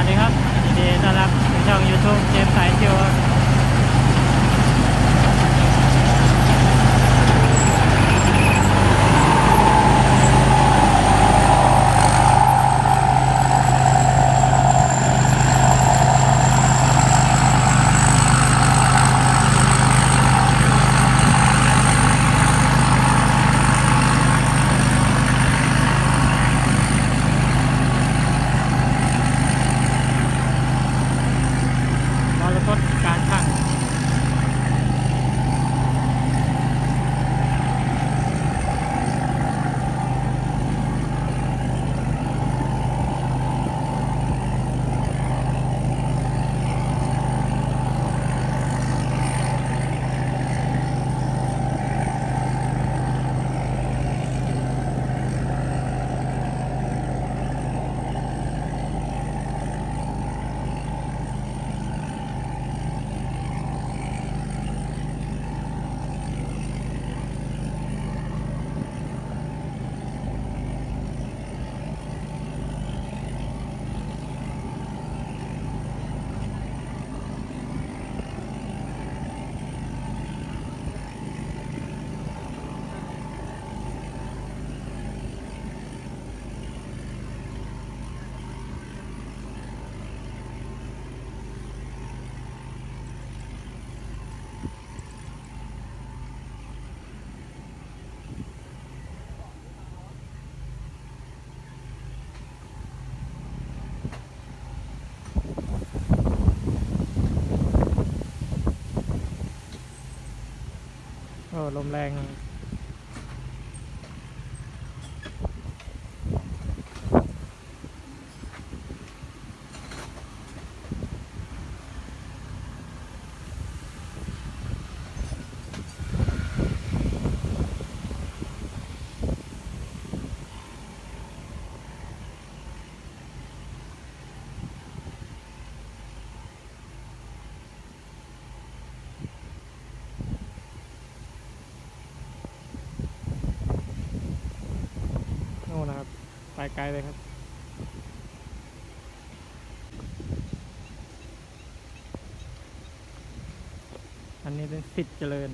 วัสดีครับยินดีต้อนรับช่อง YouTube เจมส์สายชิว ลมแรง ไปไกลเลยครับ อันนี้เป็นสิทธิ์เจริญ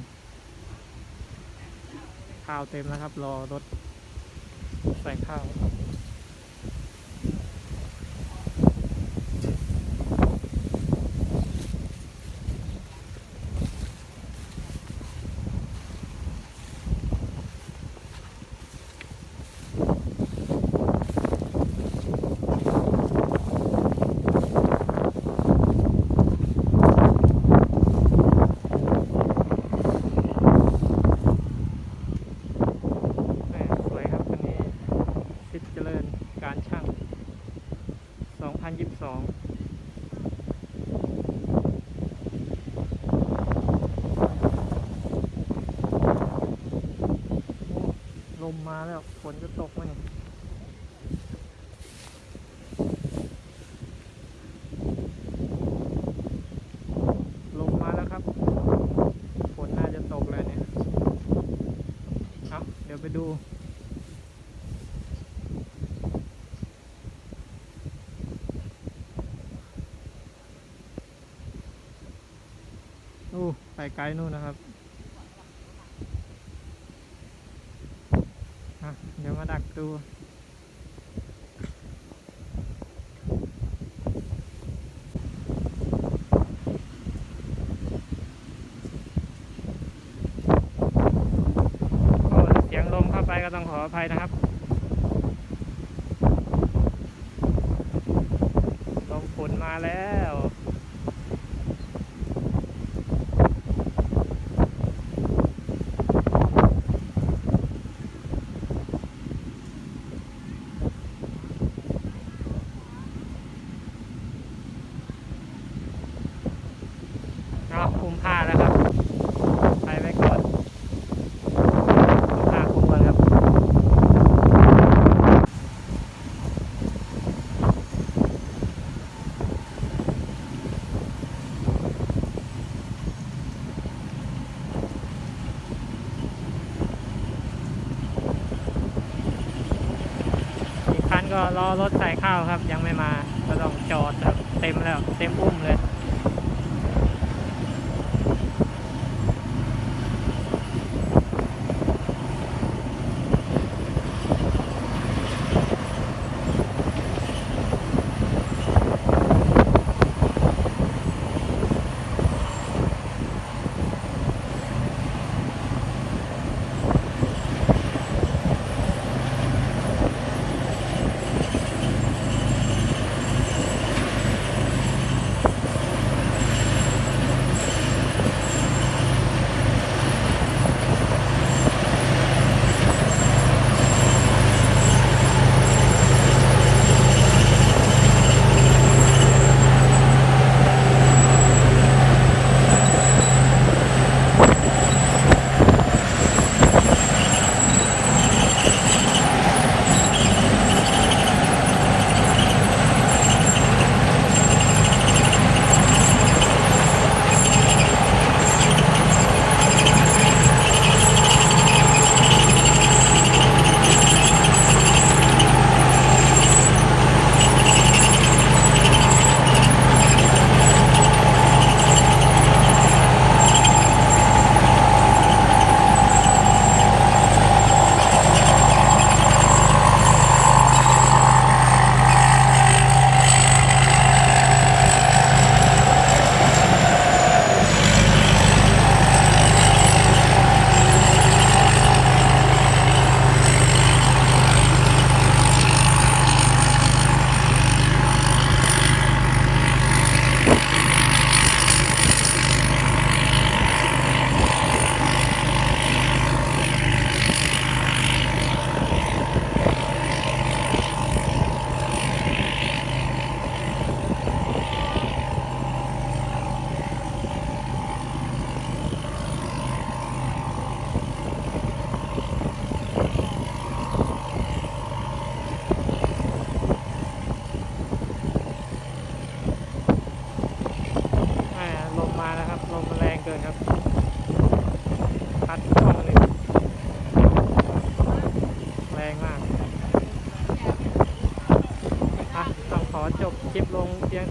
ข้าวเต็มแล้วครับ รอรถใส่ข้าว แม่สวยครับวันนี้สิทธิ์เจริญการช่าง 2022ลมมาแล้วฝนจะตกไหมเนี่ยลมมาแล้วครับ ฝนน่าจะตกเลยเนี่ย เอาเดี๋ยวไปดู ไกลนู่นนะครับเดี๋ยวมาดักดูโอ้เสียงลมเข้าไปก็ต้องขออภัยนะครับ ลมฝนมาแล้ว เอาคุมผ้าแล้วครับ ไปไว้ก่อนคุมผ้าคุมก่อนครับ อี ก็รอรถใส่ข้าวครับ ยังไม่มา ก็ต้องจอดครับเต็มแล้ว เต็มอุ้มเลย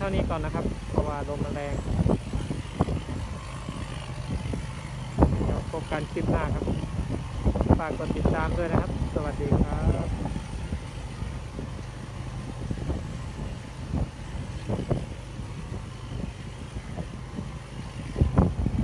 ท่านี้ก่อนนะครับ เพราะว่าลมมันแรงเดี๋ยวพบกันคลิปหน้าครับ ฝากกดติดตามด้วยนะครับ สวัสดีครับ